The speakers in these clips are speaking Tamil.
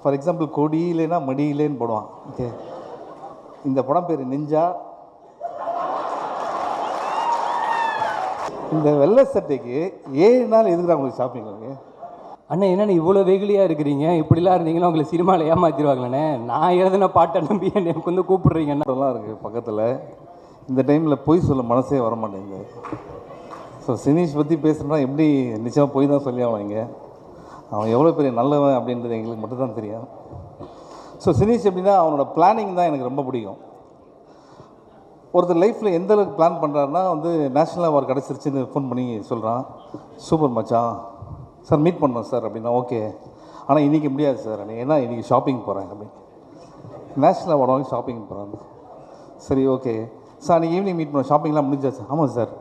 ஃபார் எக்ஸாம்பிள் கொடி இல்லைன்னா மடி இல்லைன்னு போடுவான். ஓகே இந்த படம் பேர் நெஞ்சா. இந்த வெள்ளை சட்டைக்கு ஏழு நாள் எதுக்குறா உங்களுக்கு ஷாப்பிங் உங்களுக்கு அண்ணா என்னண்ணே இவ்வளோ வெகுளியாக இருக்கிறீங்க? இப்படிலாம் இருந்தீங்கன்னா உங்களை சினிமாவில் ஏமாத்திடுவாங்களே நான் எழுதின பாட்டை நம்பி எனக்கு வந்து கூப்பிடுறீங்கண்ணா படம்லாம் இருக்குது பக்கத்தில். இந்த டைமில் பொய் சொல்ல மனசே வர மாட்டேங்குது ஸோ சினீஷ் பற்றி பேசுகிறோம்னா எப்படி நிச்சயமாக பொய் தான் சொல்லி இங்கே. அவன் எவ்வளோ பெரிய நல்லவன் அப்படின்றது எங்களுக்கு மட்டும்தான் தெரியும். ஸோ சினீஷ் எப்படின்னா அவனோட பிளானிங் தான் எனக்கு ரொம்ப பிடிக்கும். ஒருத்தர் லைஃப்பில் எந்த அளவுக்கு பிளான் பண்ணுறாருன்னா வந்து நேஷ்னல் அவார்டு கிடச்சிருச்சுன்னு ஃபோன் பண்ணி சொல்கிறான் சூப்பர் மச்சான். சார் மீட் பண்ணோம் சார் அப்படின்னா ஓகே ஆனால் இன்றைக்கி முடியாது சார். ஏன்னா இன்றைக்கி ஷாப்பிங் போகிறேன் அப்படின்னு. நேஷ்னல் அவார்டு வாங்கி ஷாப்பிங் போகிறாங்க சரி ஓகே சார் அன்றைக்கி ஈவினிங் மீட் பண்ண ஷாப்பிங்லாம் முடிஞ்சாச்சு. ஆமாம் சார்.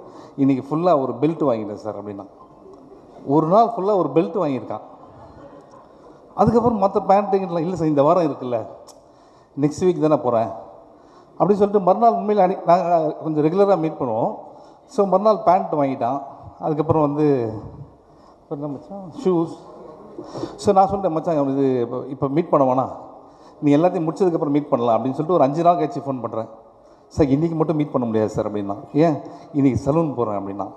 இன்றைக்கி ஃபுல்லாக ஒரு பெல்ட் வாங்கிட்டேன் சார் அப்படின்னா. ஒரு நாள் ஃபுல்லாக ஒரு பெல்ட் வாங்கியிருக்கான். அதுக்கப்புறம் மற்ற பேண்ட்டுங்கெல்லாம் இல்லை சார் இந்த வாரம் இருக்குல்ல நெக்ஸ்ட் வீக் தானே போகிறேன் அப்படின்னு சொல்லிட்டு மறுநாள் உண்மையில் அனி நாங்கள் கொஞ்சம் ரெகுலராக மீட் பண்ணுவோம். ஸோ மறுநாள் பேண்ட் வாங்கிட்டான். அதுக்கப்புறம் வந்து என்ன மச்சான்? ஷூஸ் ஸோ நான் சொல்லிட்டேன் மச்சான் இது இப்போ இப்போ மீட் பண்ண வேணாம். நீ எல்லாத்தையும் முடிச்சதுக்கப்புறம் மீட் பண்ணலாம். அப்படின்னு சொல்லிட்டு ஒரு அஞ்சு நாள் கழிச்சு ஃபோன் பண்ணுறேன் சார் இன்றைக்கி மட்டும் மீட் பண்ண முடியாது சார் அப்படின்னா. ஏன்? இன்றைக்கி சலூன் போகிறேன் அப்படின்னா.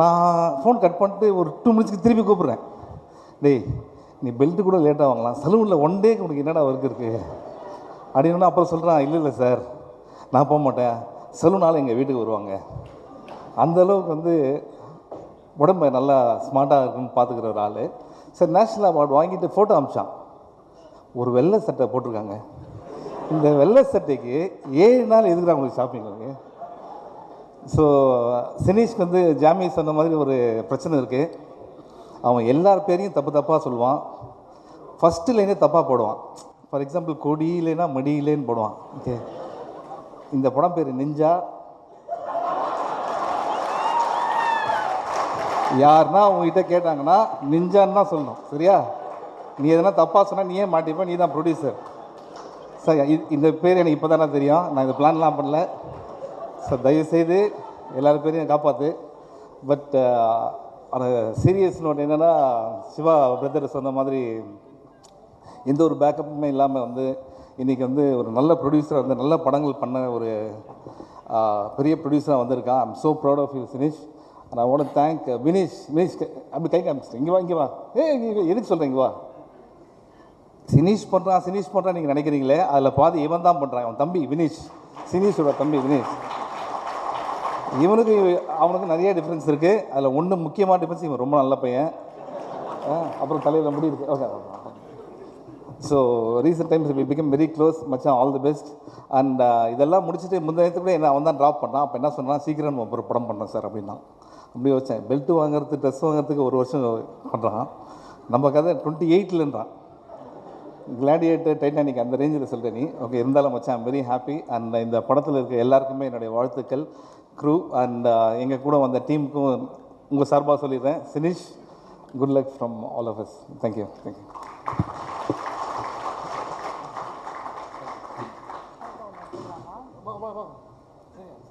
நான் ஃபோன் கட் பண்ணிட்டு ஒரு டூ மினிட்ஸ்க்கு திருப்பி கூப்பிட்றேன். டேய் நீ பெல்ட்டு கூட லேட்டாக வாங்கலாம். சலூனில் ஒன் டேக்கு உனக்கு என்னடா ஒர்க் இருக்குது அப்படின்னு அப்புறம் சொல்கிறான் இல்லை இல்லை சார் நான் போக மாட்டேன். சலூனால் எங்கள் வீட்டுக்கு வருவாங்க. அந்த அளவுக்கு வந்து உடம்பு நல்லா ஸ்மார்ட்டாக இருக்குன்னு பார்த்துக்கிற ஒரு ஆள். சார் நேஷ்னல் அவார்டு வாங்கிட்டு ஃபோட்டோ அமிச்சான் ஒரு வெள்ளை சட்டை போட்டிருக்காங்க. இந்த வெள்ளை சட்டைக்கு ஏழு நாள் எதுக்குறாங்க உங்களுக்கு ஷாப்பிங் உங்களுக்கு ஸோ சினீஷ்க்கு வந்து ஜாமி சொன்ன மாதிரி ஒரு பிரச்சனை இருக்குது அவன் எல்லார் பேரையும் தப்பு தப்பாக சொல்லுவான். ஃபஸ்ட்டு லைனே தப்பாக போடுவான். ஃபார் எக்ஸாம்பிள் கொடி இல்லைன்னா மடி இல்லைன்னு போடுவான். ஓகே இந்த படம் பேர் நெஞ்சா யாருன்னா அவங்ககிட்ட கேட்டாங்கன்னா நிஞ்சான்னு தான் சொல்லணும். சரியா? நீ எதனா தப்பாக சொன்னால் நீயே மாட்டிப்ப நீ தான் ப்ரொடியூசர் சார் இந்த பேர் எனக்கு இப்போ தானே தெரியும். நான் இந்த பிளான்லாம் பண்ணல. சார் தயவுசெய்து எல்லார் பேரையும் காப்பாற்று பட் uh, ஆனால் சீரியஸ் நோட் என்னென்னா சிவா பிரதர் சொன்ன மாதிரி எந்த ஒரு பேக்கப்புமே இல்லாமல் வந்து இன்றைக்கி வந்து ஒரு நல்ல ப்ரொடியூசர் வந்து நல்ல படங்கள் பண்ண ஒரு பெரிய ப்ரொடியூசராக வந்திருக்கான். I'm so proud of you Sinish நான் ஓட தேங்க் வினேஷ் வினேஷ் அப்படி கை காமிச்சிட்டேன் இங்கே வா இங்கே வா. ஏ இங்கே எதுக்கு சொல்கிறேன் இங்கே வா? சினிஷ் பண்ணுறான் சினீஷ் பண்ணுறான் நீங்கள் நினைக்கிறீங்களே? அதில் பாதி இவன் தான் பண்ணுறான் அவன் தம்பி வினேஷ் சினிஷோட தம்பி வினேஷ் இவனுக்கு அவனுக்கு நிறைய டிஃப்ரென்ஸ் இருக்குது அதில் ஒன்று முக்கியமான டிஃப்ரென்ஸ் இவன் ரொம்ப நல்ல பையன். அப்புறம் தலையில் முடி இருக்கு. Okay so recent times we become very close மச்சான் ஆல் தி பெஸ்ட் அண்ட் இதெல்லாம் முடிச்சுட்டு முந்தைய கூட என்ன அவன் தான் ட்ராப் பண்ணான். அப்போ என்ன சொன்னான்? சீக்கிரம் ஒரு படம் பண்ணோம் சார் அப்படின்னா அப்படி வச்சேன். பெல்ட் வாங்குறது ட்ரெஸ் வாங்குறதுக்கு ஒரு வருஷம் பண்ணுறான் நம்ம கதை டுவெண்ட்டி எயிட்லன்றான் கிளாடியேட்டர் டைட்டானிக் அந்த ரேஞ்சில் சொல்கிற நீ. ஓகே இருந்தாலும் மச்சான் ஐம் வெரி ஹாப்பி அண்ட் இந்த படத்தில் இருக்க எல்லாருக்குமே என்னுடைய வாழ்த்துக்கள் க்ரூ அண்ட் எங்கள் கூட வந்த டீமுக்கும் உங்கள் சார்பாக சொல்லிடுறேன். Sinish good luck from all of us thank you thank you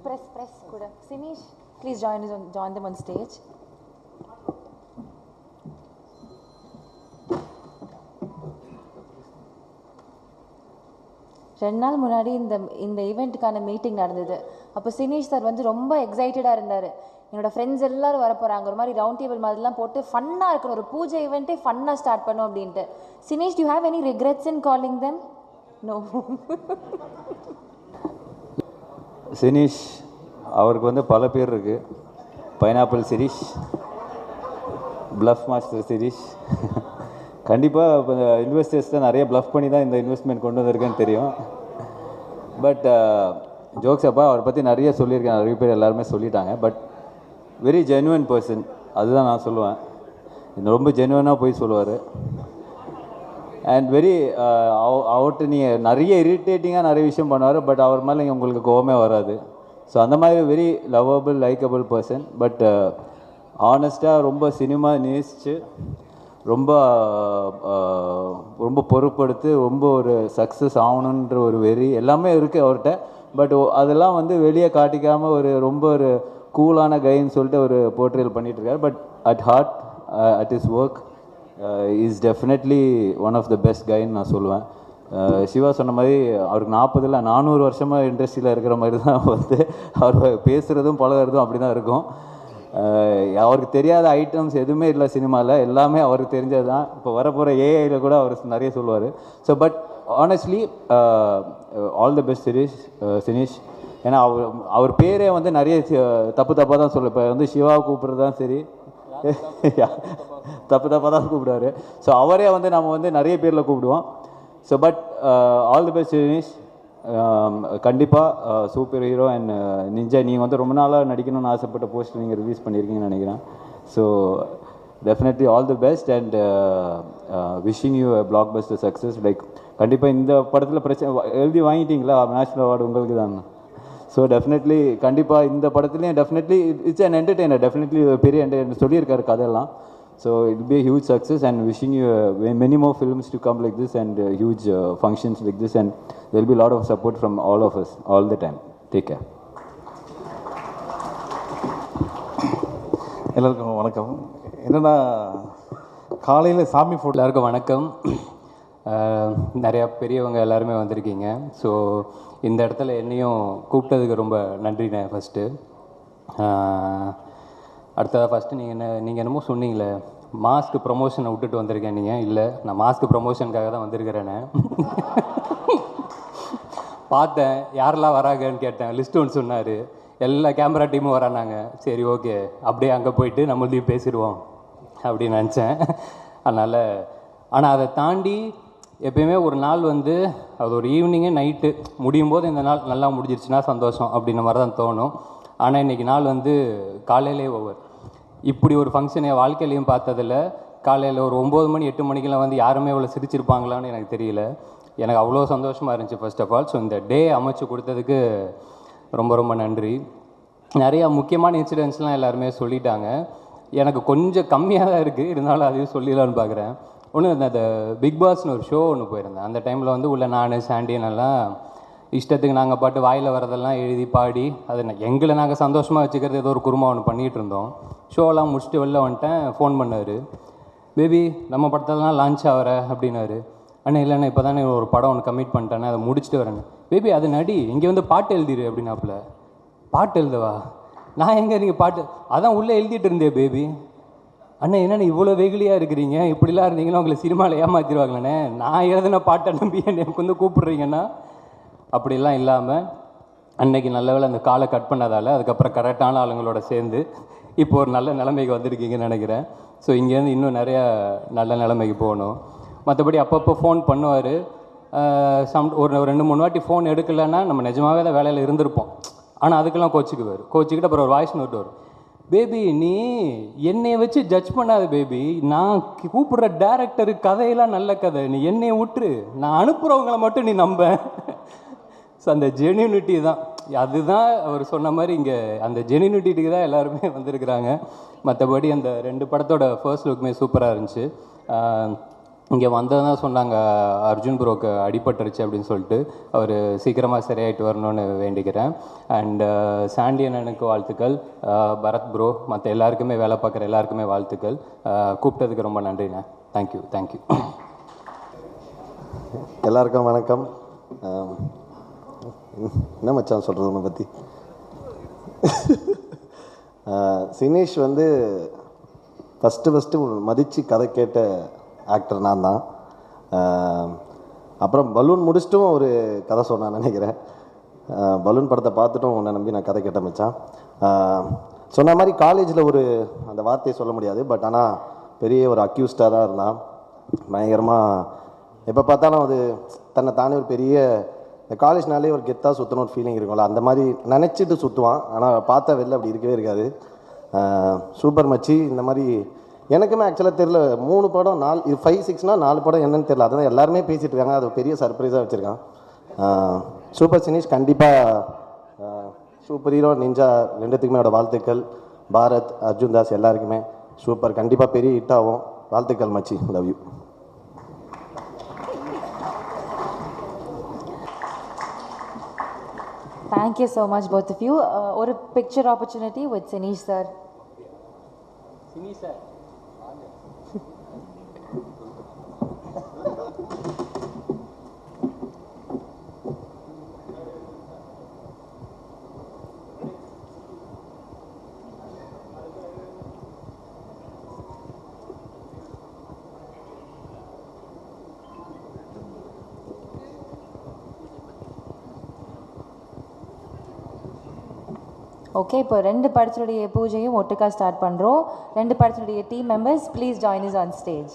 Press, press, good. Sinish, please join us on, join them on stage. ரெண்டு நாள் முன்னாடி இந்த இந்த ஈவெண்ட்டுக்கான மீட்டிங் நடந்தது. அப்போ சினேஷ் சார் வந்து ரொம்ப எக்ஸைட்டடாக இருந்தார். என்னோட ஃப்ரெண்ட்ஸ் எல்லோரும் வர போகிறாங்க ஒரு மாதிரி ரவுண்ட் டேபிள் மாதிரிலாம் போட்டு ஃபன்னாக இருக்கணும். ஒரு பூஜை ஈவெண்ட்டே ஃபன்னாக ஸ்டார்ட் பண்ணும் அப்படின்ட்டு. Sinesh you have any regrets in calling them no Sineesh அவருக்கு வந்து பல பேர் இருக்குது pineapple Sirish bluff master Sirish கண்டிப்பாக இப்போ இன்வெஸ்டர்ஸ் தான் நிறைய ப்ளஃப் பண்ணி தான் இந்த இன்வெஸ்ட்மெண்ட் கொண்டு வந்திருக்கேன்னு தெரியும். பட் ஜோக்ஸ் uh, அப்பா அவரை பற்றி நிறைய சொல்லியிருக்கேன். நிறைய பேர் எல்லாருமே சொல்லிட்டாங்க. பட் வெரி ஜென்வன் பர்சன் அதுதான் நான் சொல்லுவேன். ரொம்ப ஜென்வனாக போய் சொல்லுவார். Uh, அண்ட் வெரி அவர்கிட்ட நீங்கள் நிறைய இரிட்டேட்டிங்காக நிறைய விஷயம் பண்ணுவார். பட் அவர் மேலே நீங்கள் உங்களுக்கு கோவமே வராது. ஸோ அந்த மாதிரி very lovable likeable person but ஆனஸ்ட்டாக ரொம்ப சினிமா நேசித்து ரொம்ப ரொம்ப பொறுப்படுத்து ரொம்ப ஒரு சக்ஸஸ் ஆகணுன்ற ஒரு வெறி எல்லாமே இருக்குது அவர்கிட்ட. பட் அதெல்லாம் வந்து வெளியே காட்டிக்காமல் ஒரு ரொம்ப ஒரு கூலான கைன்னு சொல்லிட்டு ஒரு portrayal பண்ணிகிட்ருக்காரு but at heart at is work is definitely one of the best கைன்னு நான் சொல்லுவேன். சிவா சொன்ன மாதிரி அவருக்கு நாற்பதில் நானூறு வருஷமாக இண்டஸ்ட்ரியில் இருக்கிற மாதிரி தான் வந்து அவர் பேசுகிறதும் பழகுறதும் அப்படி தான் இருக்கும். அவருக்கு தெரியாத ஐட்டம்ஸ் எதுவுமே இல்லை சினிமாவில் எல்லாமே அவருக்கு தெரிஞ்சது தான் இப்போ வரப்போகிற ஏஐயில் கூட அவர் நிறைய சொல்லுவார். So but honestly all the best Sirish Sinish ஏன்னா அவர் அவர் பேரே வந்து நிறைய சி- தப்பு தப்பாக தான் சொல்லு இப்போ வந்து சிவா கூப்பிட்றது தான் சரி. தப்பு தப்பாக தான் கூப்பிடுவாரு. ஸோ அவரே வந்து நம்ம வந்து நிறைய பேரில் கூப்பிடுவோம். So but all the best Sinish கண்டிப்பாக சூப்பர் ஹீரோ அண்ட் நிஞ்சா நீங்கள் வந்து ரொம்ப நாளாக நடிக்கணும்னு ஆசைப்பட்ட போஸ்ட் நீங்கள் ரிலீஸ் பண்ணியிருக்கீங்கன்னு நினைக்கிறேன். So definitely all the best and wishing you blockbuster success like கண்டிப்பாக இந்த படத்தில் பிரச்சனை எழுதி வாங்கிட்டீங்களா? நேஷ்னல் அவார்டு உங்களுக்கு தான். ஸோ டெஃபினெட்லி கண்டிப்பாக இந்த படத்துலேயும் definitely it's and entertainer definitely பெரிய என்டர்டெய்னர் சொல்லியிருக்காரு கதையெல்லாம். So it be huge success and wishing you many more films to come like this and huge functions like this and they'll be lot of support from all of us all the time take care எல்லாருக்கும் வணக்கம். என்னென்னா காலையில் சாமி ஃபோட்டோ எல்லாருக்கும் வணக்கம். நிறையா பெரியவங்க எல்லாருமே வந்திருக்கீங்க. ஸோ இந்த இடத்துல என்னையும் கூப்பிட்டதுக்கு ரொம்ப நன்றிண்ணே ஃபஸ்ட்டு அடுத்ததாக ஃபஸ்ட்டு நீங்கள் என்ன நீங்கள் என்னமோ சொன்னீங்களே மாஸ்க் ப்ரொமோஷனை விட்டுட்டு வந்திருக்கேன் நீங்கள் இல்லை நான் மாஸ்க் ப்ரொமோஷனுக்காக தான் வந்திருக்கிறேனே. பார்த்தேன் யாரெல்லாம் வராங்கன்னு கேட்டேன். லிஸ்ட் ஒன்று சொன்னார். எல்லா கேமரா டீமும் வரானாங்க. சரி ஓகே அப்படியே அங்கே போயிட்டு நம்மளையும் பேசிடுவோம் அப்படின்னு நினச்சேன். அதனால் ஆனால் அதை தாண்டி எப்பயுமே ஒரு நாள் வந்து அது ஒரு ஈவினிங்கே நைட்டு முடியும் போது இந்த நாள் நல்லா முடிஞ்சிருச்சுன்னா சந்தோஷம் அப்படின்ற மாதிரி தான் தோணும். ஆனால் இன்றைக்கி நாள் வந்து காலையிலே ஓவர் இப்படி ஒரு ஃபங்க்ஷன் என் வாழ்க்கையிலையும் பார்த்ததில்ல. காலையில் ஒரு ஒம்பது மணி எட்டு மணிக்கெல்லாம் வந்து யாருமே இவ்வளோ சிரிச்சிருப்பாங்களான்னு எனக்கு தெரியல. எனக்கு அவ்வளோ சந்தோஷமாக இருந்துச்சு ஃபர்ஸ்ட் ஆஃப் ஆல் ஸோ இந்த டே அமைச்சு கொடுத்ததுக்கு ரொம்ப ரொம்ப நன்றி. நிறையா முக்கியமான இன்சிடென்ட்ஸ்லாம் எல்லாருமே சொல்லிட்டாங்க. எனக்கு கொஞ்சம் கம்மியாக தான் இருக்குது இருந்தாலும் அதையும் சொல்லிடலான்னு பார்க்குறேன் ஒன்று அந்த பிக் பாஸ்னு ஒரு ஷோ ஒன்று போயிருந்தேன். அந்த டைமில் வந்து உள்ள நான் சாண்டியன் எல்லாம் இஷ்டத்துக்கு நாங்கள் பாட்டு வாயில் வரதெல்லாம் எழுதி பாடி அது எங்களை நாங்கள் சந்தோஷமாக வச்சுக்கிறது ஏதோ ஒரு குருமா ஒன்று பண்ணிகிட்டு இருந்தோம். ஷோலாம் முடிச்சுட்டு வெளில வந்துட்டேன் ஃபோன் பண்ணார். பேபி நம்ம படத்தெல்லாம் லான்ச் ஆகிற அப்படின்னாரு. அண்ணா இல்லைண்ணா இப்போ தானே ஒரு படம் ஒன்று கமிட் பண்ணிட்டேனே அதை முடிச்சுட்டு வரேன். பேபி அது நடி இங்கே வந்து பாட்டு எழுதிரு அப்படின்னாப்புல. பாட்டு எழுதவா? நான் எங்கே நீங்கள் பாட்டு? அதான் உள்ளே எழுதிட்டு இருந்தேன் பேபி. அண்ணா என்னென்ன இவ்வளோ வெகுளியாக இருக்கிறீங்க? இப்படிலாம் இருந்தீங்கன்னா உங்களை சினிமாவில் ஏமாத்திடுவாங்களே நான் எழுதின பாட்டை நம்பி எனக்கு வந்து கூப்பிடுறீங்கன்னா அப்படிலாம் இல்லாமல் அன்னைக்கு நல்ல வேலை அந்த காலை கட் பண்ணதால் அதுக்கப்புறம் கரெக்டான ஆளுங்களோட சேர்ந்து இப்போ ஒரு நல்ல நிலைமைக்கு வந்திருக்கீங்கன்னு நினைக்கிறேன். ஸோ இங்கேருந்து இன்னும் நிறையா நல்ல நிலைமைக்கு போகணும். மற்றபடி அப்பப்போ ஃபோன் பண்ணுவார். சம் ஒரு ரெண்டு மூணு வாட்டி ஃபோன் எடுக்கலைன்னா நம்ம நிஜமாவே தான் வேலையில் இருந்திருப்போம். ஆனால் அதுக்கெல்லாம் கோச்சிக்குவார். கோச்சிக்கிட்டு அப்புறம் ஒரு வாய்ஸ் நோட் வரும். பேபி நீ என்னை வச்சு ஜட்ஜ் பண்ணாத பேபி நான் கூப்பிடுற டேரக்டரு கதையெல்லாம் நல்ல கதை. நீ என்னை விட்டுரு. நான் அனுப்புகிறவங்கள மட்டும் நீ நம்ப. ஸோ அந்த ஜென்யூனிட்டி தான். அதுதான் அவர் சொன்ன மாதிரி இங்கே அந்த ஜென்யூனிட்டிக்கு தான் எல்லாருமே வந்திருக்கிறாங்க. மற்றபடி அந்த ரெண்டு படத்தோட ஃபர்ஸ்ட் லுக்குமே சூப்பராக இருந்துச்சு. இங்கே வந்ததான் சொன்னாங்க அர்ஜுன் ப்ரோக்கு அடிபட்டுருச்சு அப்படின்னு சொல்லிட்டு. அவர் சீக்கிரமாக சரியாயிட்டு வரணும்னு வேண்டிக்கிறேன். அண்டு சாண்டி அண்ணனுக்கு வாழ்த்துக்கள். பரத் ப்ரோ மற்ற எல்லாருக்குமே வேலை பார்க்குற எல்லாருக்குமே வாழ்த்துக்கள். கூப்பிட்டதுக்கு ரொம்ப நன்றிண்ணே. தேங்க்யூ தேங்க்யூ எல்லாருக்கும் வணக்கம். என்ன மச்சான் சொல்கிறது உன்னை பற்றி சினேஷ் வந்து ஃபஸ்ட்டு ஃபஸ்ட்டு மதித்து கதை கேட்ட ஆக்டர் நான் தான். அப்புறம் பலூன் முடிச்சிட்டும் ஒரு கதை சொன்னான்னு நினைக்கிறேன். பலூன் படத்தை பார்த்துட்டும் உன்னை நம்பி நான் கதை கேட்ட மச்சான். சொன்ன மாதிரி காலேஜில் ஒரு அந்த வார்த்தையை சொல்ல முடியாது. பட் ஆனால் பெரிய ஒரு அக்யூஸ்டாக தான் இருந்தான். பயங்கரமாக எப்போ பார்த்தாலும் அது தன்னை தானே ஒரு பெரிய இந்த காலேஜ்னாலே ஒரு கெத்தாக சுற்றணும் ஒரு ஃபீலிங் இருக்கும்ல அந்த மாதிரி நினச்சிட்டு சுற்றுவான் ஆனால் பார்த்தா வெளில அப்படி இருக்கவே இருக்காது. சூப்பர் மச்சி இந்த மாதிரி எனக்குமே ஆக்சுவலாக தெரில மூணு படம் நாலு இது ஃபைவ் சிக்ஸ்னால் நாலு படம் என்னன்னு தெரில அதான் எல்லாருமே பேசிகிட்டு இருக்காங்க அது பெரிய சர்ப்ரைஸாக வச்சுருக்கான். சூப்பர் சினிஷ் கண்டிப்பாக சூப்பர் ஹீரோ நிஞ்சா ரெண்டுத்துக்குமே என்னோட வாழ்த்துக்கள். பாரத் அர்ஜுன் தாஸ் எல்லாருக்குமே சூப்பர் கண்டிப்பாக பெரிய ஹிட் ஆகும். வாழ்த்துக்கள் மச்சி love you Thank you so much, both of you. Uh, or a picture opportunity with Sinish sir. Sinish sir. Okay இப்போ ரெண்டு படத்தினுடைய பூஜையும் ஒட்டுக்கா ஸ்டார்ட் பண்ணுறோம் ரெண்டு படத்தினுடைய team members please join is on stage